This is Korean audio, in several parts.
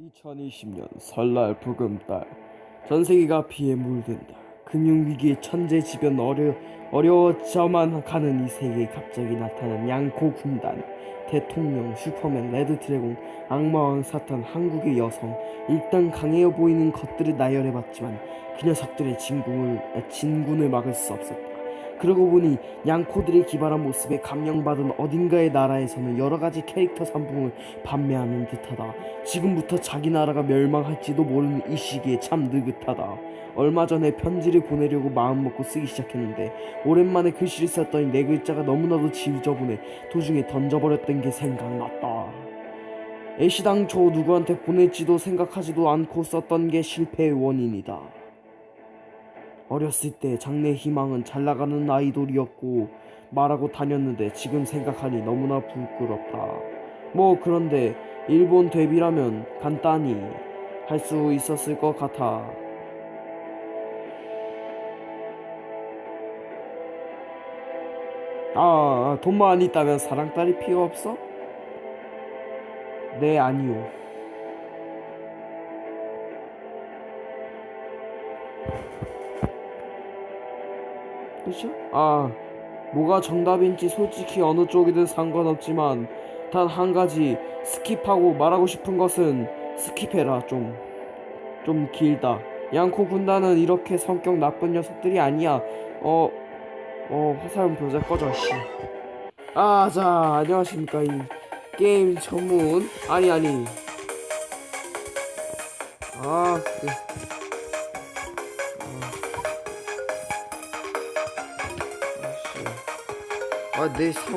2020년 설날 부금달 전 세계가 피해 물든다. 금융위기의 천재지변 어려, 어려워져만 가는 이 세계에 갑자기 나타난 양코 군단 대통령 슈퍼맨 레드드래곤 악마왕 사탄 한국의 여성 일단 강해어 보이는 것들을 나열해봤지만 그 녀석들의 진군을, 아, 진군을 막을 수 없었다. 그러고 보니 양코들의 기발한 모습에 감명받은 어딘가의 나라에서는 여러 가지 캐릭터 상품을 판매하는 듯하다. 지금부터 자기 나라가 멸망할지도 모르는 이 시기에 참 느긋하다. 얼마 전에 편지를 보내려고 마음먹고 쓰기 시작했는데 오랜만에 글씨를 썼더니 네 글자가 너무나도 지저분해 도중에 던져버렸던 게 생각났다. 애시당초 누구한테 보낼지도 생각하지도 않고 썼던 게 실패의 원인이다. 어렸을 때 장래 희망은 잘 나가는 아이돌이었고 말하고 다녔는데 지금 생각하니 너무나 부끄럽다. 뭐 그런데 일본 데뷔라면 간단히 할 수 있었을 것 같아. 아, 돈만 있다면 사랑 딸이 필요 없어? 네, 아니요. 그렇죠? 아, 뭐가 정답인지 솔직히 어느 쪽이든 상관없지만 단 한 가지 스킵하고 말하고 싶은 것은 스킵해라 좀. 좀 길다. 양코 군단은 이렇게 성격 나쁜 녀석들이 아니야. 어, 어, 화살은 보자 꺼져, 씨. 아, 자, 안녕하십니까. 이 게임 전문. 아니, 아니. 아, 그 아, 내 성,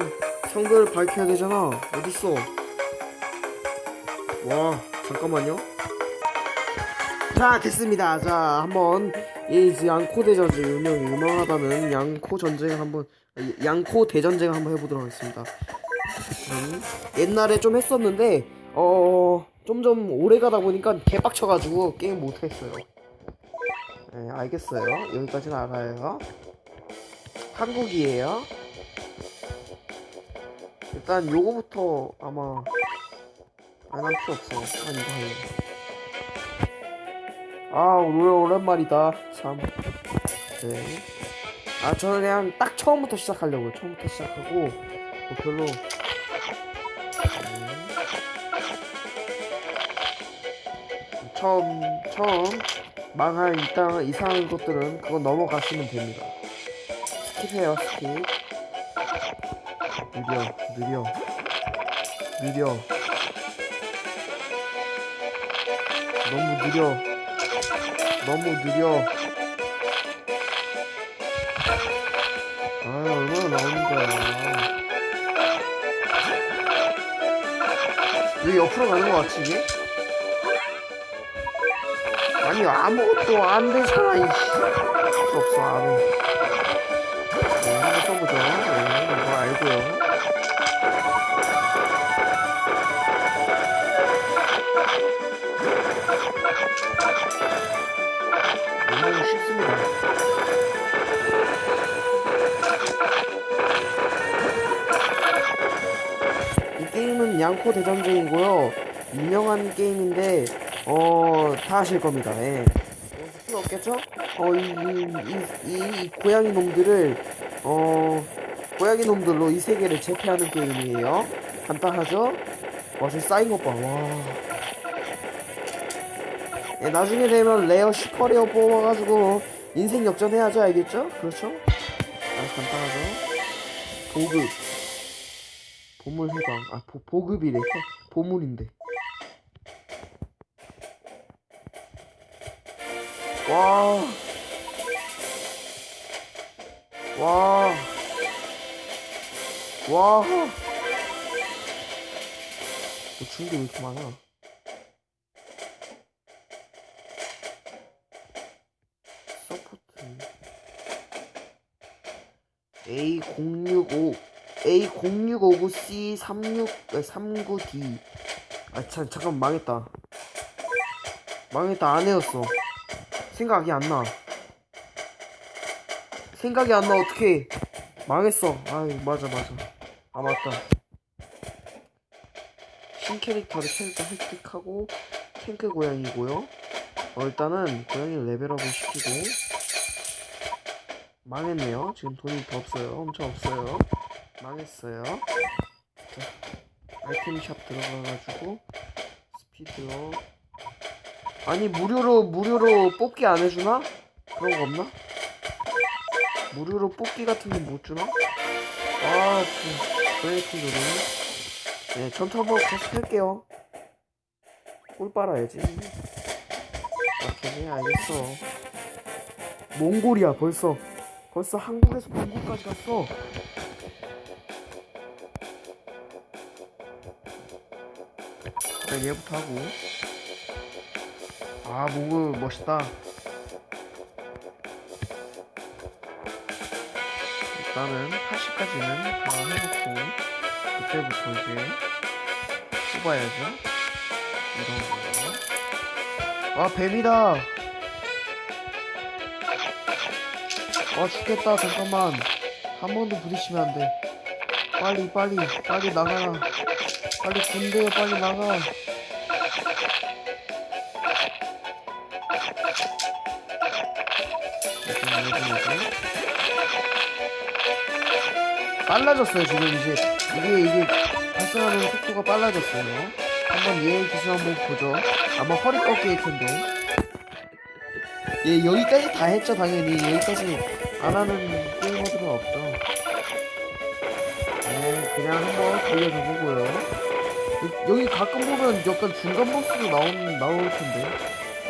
성별을 밝혀야 되잖아. 어딨어? 와, 잠깐만요. 자, 됐습니다. 자, 한번 이 양코 대전쟁 유명 유명하다는 양코 전쟁 한번 양코 대전쟁 한번 해보도록 하겠습니다. 음, 옛날에 좀 했었는데 어 점점 오래 가다 보니까 개빡쳐가지고 게임 못했어요. 네, 알겠어요. 여기까지는 알아요. 한국이에요. 일단 요거부터 아마 안 할 필요 없어. 한 이거 할래. 아 오늘 오랜만이다 참. 네. 아 저는 그냥 딱 처음부터 시작하려고요. 처음부터 시작하고 뭐 별로. 네. 처음 처음 망할 이따 이상한 것들은 그건 넘어가시면 됩니다. 스킵해요 스킵. 느려 느려 느려. 너무 느려. 너무 느려. 아, 얼마나 나오는 거야. 왜 옆으로 가는 거 같지, 이게? 아니, 아무것도 안 되잖아, 이씨. 할수 없어, 안 해. 네, 한번 써보죠. 알고요. 너무 쉽습니다. 이 게임은 양코 대전쟁이고요. 유명한 게임인데 어 다 아실 겁니다. 예. 어, 없겠죠? 어 이 이, 이, 이 고양이 놈들을 어 고양이 놈들로 이 세계를 제패하는 게임이에요. 간단하죠? 와, 저 쌓인 것 봐. 와. 예, 나중에 되면 레어 슈퍼레어 뽑아가지고 인생 역전해야죠 알겠죠? 그렇죠? 아 간단하죠 보급 보물 해방 아 보, 보급이래 해- 보물인데 와 와. 와. 너 주는 게왜 이렇게 많아? 서포트. A065 A0659C36 39D 아 참, 잠깐 망했다. 망했다 안 해였어. 생각이 안 나. 생각이 안 나 어떡해. 망했어. 아이 맞아 맞아 아 맞다 신 캐릭터를 캐릭터 획득하고 탱크 고양이고요. 어, 일단은 고양이 레벨업을 시키고 망했네요. 지금 돈이 더 없어요. 엄청 없어요. 망했어요. 자, 아이템샵 들어가가지고 스피드업. 아니 무료로 무료로 뽑기 안 해주나? 그런 거 없나? 무료로 뽑기 같은 거못 주나? 아, 그, 브레이크 노래. 네, 전투 한번 계속 할게요. 꿀 빨아야지. 오케이, 알겠어. 몽골이야, 벌써. 벌써 한국에서 몽골까지 갔어. 일단 얘부터 하고. 아, 몽골 멋있다. 일단은 80까지는 다 해놓고 그때부터 이제 뽑아야죠 이런 거. 아 뱀이다. 아 죽겠다 잠깐만 한번더 부딪히면 안 돼. 빨리 빨리 빨리 나가라. 빨리 군대에 빨리 나가. 빨라졌어요 지금 이제. 이게 이게 발생하는 속도가 빨라졌어요. 한번 얘 기술 한번 보죠. 아마 허리 꺾일 텐데. 예 여기까지 다 했죠 당연히. 여기까지 안 하는 게이머들은 없죠. 네 그냥 한번 돌려줘 보고요. 여- 여기 가끔 보면 약간 중간 보스도 나온, 나올 텐데.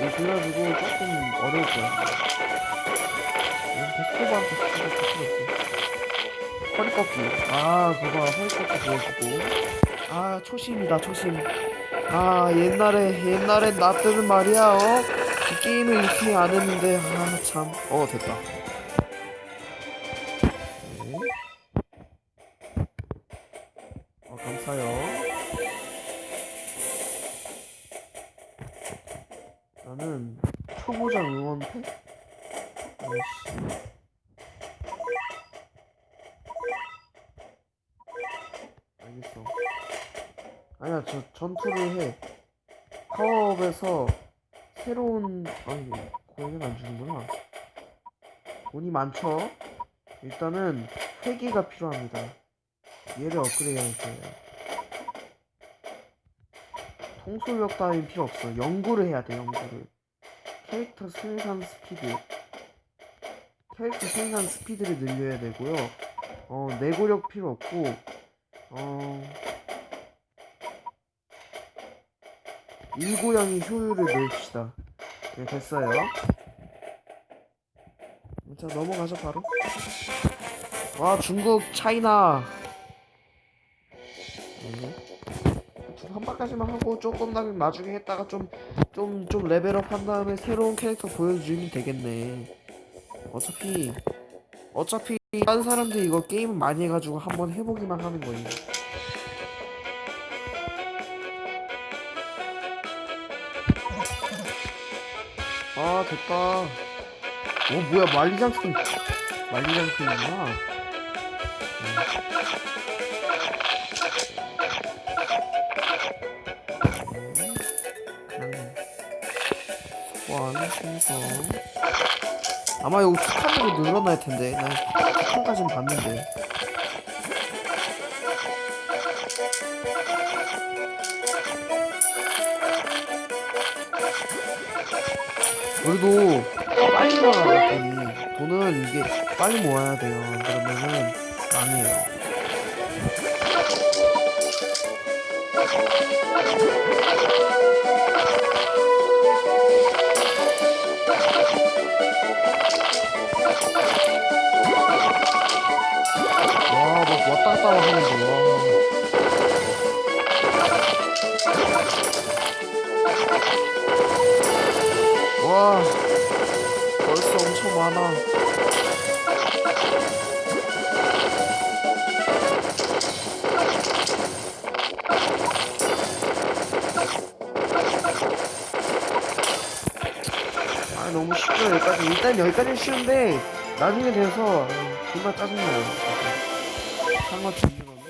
예, 그래가지고 조금 어려울 거야 스피드 필요 없어 허리 꺾기. 아, 그거 허리 꺾기 보여주고. 아, 초심이다, 초심. 아, 옛날에, 옛날에 나 때는 말이야, 어? 이 게임을 이렇게 안 했는데, 아, 참. 어, 됐다. 네. 어, 감사요. 나는 초보자 응원패? 아이씨. 알겠어. 아니야, 저 전투를 해. 파워업에서 새로운 아니 고양이는 안 주는구나. 돈이 많죠. 일단은 회기가 필요합니다. 얘를 업그레이드 할 거예요. 통솔력 따윈 필요 없어. 연구를 해야 돼, 연구를. 캐릭터 생산 스피드. 캐릭터 생산 스피드를 늘려야 되고요. 어, 내구력 필요 없고, 어... 일고양이 효율을 넣읍시다. 네, 됐어요. 자, 넘어가죠, 바로. 와, 중국, 차이나. 네. 한 바까지만 하고 조금 나 나중에 했다가 좀, 좀, 좀 레벨업 한 다음에 새로운 캐릭터 보여주면 되겠네. 어차피, 어차피, 딴 사람들이 이거 게임 많이 해가지고 한번 해보기만 하는 거예요. 아 됐다 어 뭐야 만리장성 만리장성이구나 소환 생성 아마 이거 축하으로 늘어날 텐데. 난 축하까진 봤는데. 그래도 빨리 모아야 돼 돈이 돈은 이게 빨리 모아야 돼요. 그러면은 망해요 와막 왔다 갔다 하는데 와 와, 벌써 엄청 많아. 아, 너무 쉽죠, 여기까지. 일단 여기까지는 쉬운데, 나중에 돼서, 아, 정말 짜증나요. 상어 뒤집어는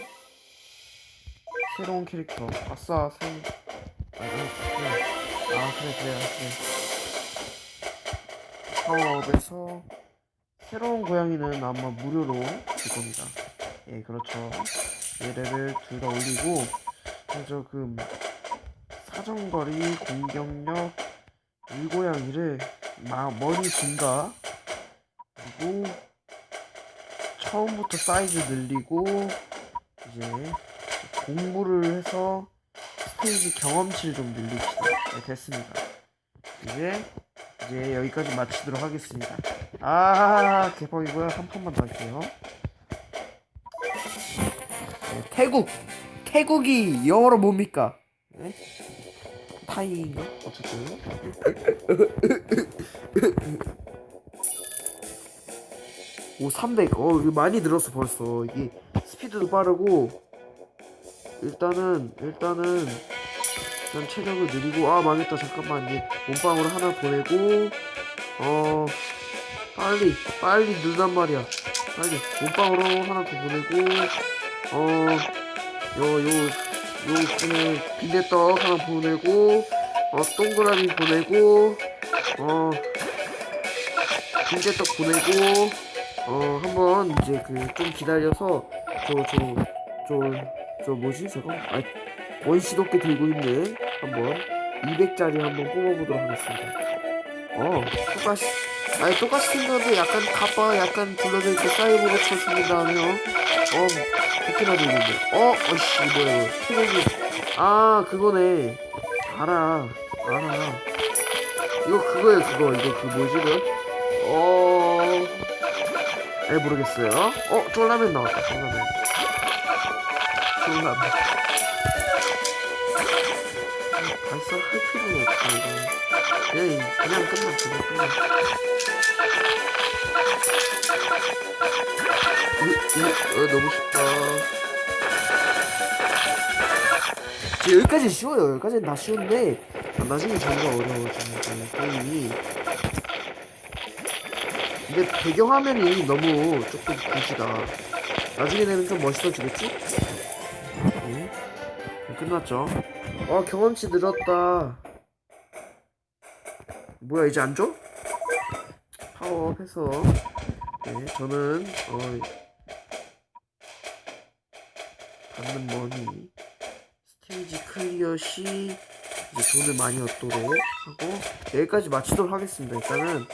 새로운 캐릭터. 아싸, 새, 아, 아니, 아니, 아 그래 그래 그래 파워업에서 새로운 고양이는 아마 무료로 줄 겁니다 예 그렇죠 얘를 둘 다 올리고 먼저 그 사정거리 공격력 이 고양이를 마, 머리 증가 그리고 처음부터 사이즈 늘리고 이제 공부를 해서 스테이지 경험치를 좀 늘립시다. 네, 됐습니다. 이제 이제 여기까지 마치도록 하겠습니다. 아 개뻥이고요. 한 판만 더 할게요. 네, 태국 태국이 영어로 뭡니까? 네? 타이인가? 어쨌든 오 300. 어 이거 많이 늘었어 벌써. 이게 스피드도 빠르고. 일단은 일단은 일단 체력을 느리고. 아 망했다. 잠깐만. 이제 몸빵으로 하나 보내고. 어 빨리 빨리 늘단 말이야. 빨리 몸빵으로 하나 더 보내고. 어요요요 분에 빈대떡 하나 보내고. 어 동그라미 보내고. 어 빈대떡 보내고 어 한번 이제 그 좀 기다려서 저저저저 뭐지? 저거? 아 원시 덮개 들고 있는 한번 200짜리 한번 뽑아보도록 하겠습니다. 어 똑같이 아니 똑같이 생겼는데 약간 가빠 약간 둘러져 있고 사이버로 쳐주는 다음에 어 도끼나 있네. 어 어씨 뭐야 이거 태국이 아 그거네. 알아 알아. 이거 그거예요 그거. 이거 그 뭐지 그 어... 에 모르겠어요. 어 쫄라면 나왔다 쫄라면. 쫄라면. 발사할 필요는 없어 이거 그냥 그냥 끝나 그냥 끝나. 으, 으, 어, 너무 쉽다. 여기까지 쉬워요. 여기까지는 다 쉬운데 아, 나중에 점점 어려워지는 게임이 근데 배경화면이 너무 조금 굿이다. 나중에는 좀 멋있어지겠지? 네. 끝났죠? 어 경험치 늘었다. 뭐야 이제 안 줘? 파워업 해서. 네 저는 어 받는 머니? 스테이지 클리어 시. 이제 돈을 많이 얻도록 하고 여기까지 마치도록 하겠습니다 일단은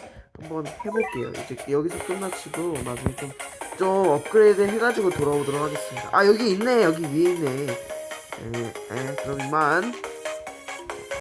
한번 해볼게요. 이제 여기서 끝마치고 나중에 좀, 좀 업그레이드 해가지고 돌아오도록 하겠습니다. 아 여기 있네. 여기 위에 있네. 에, 에, 그럼 이만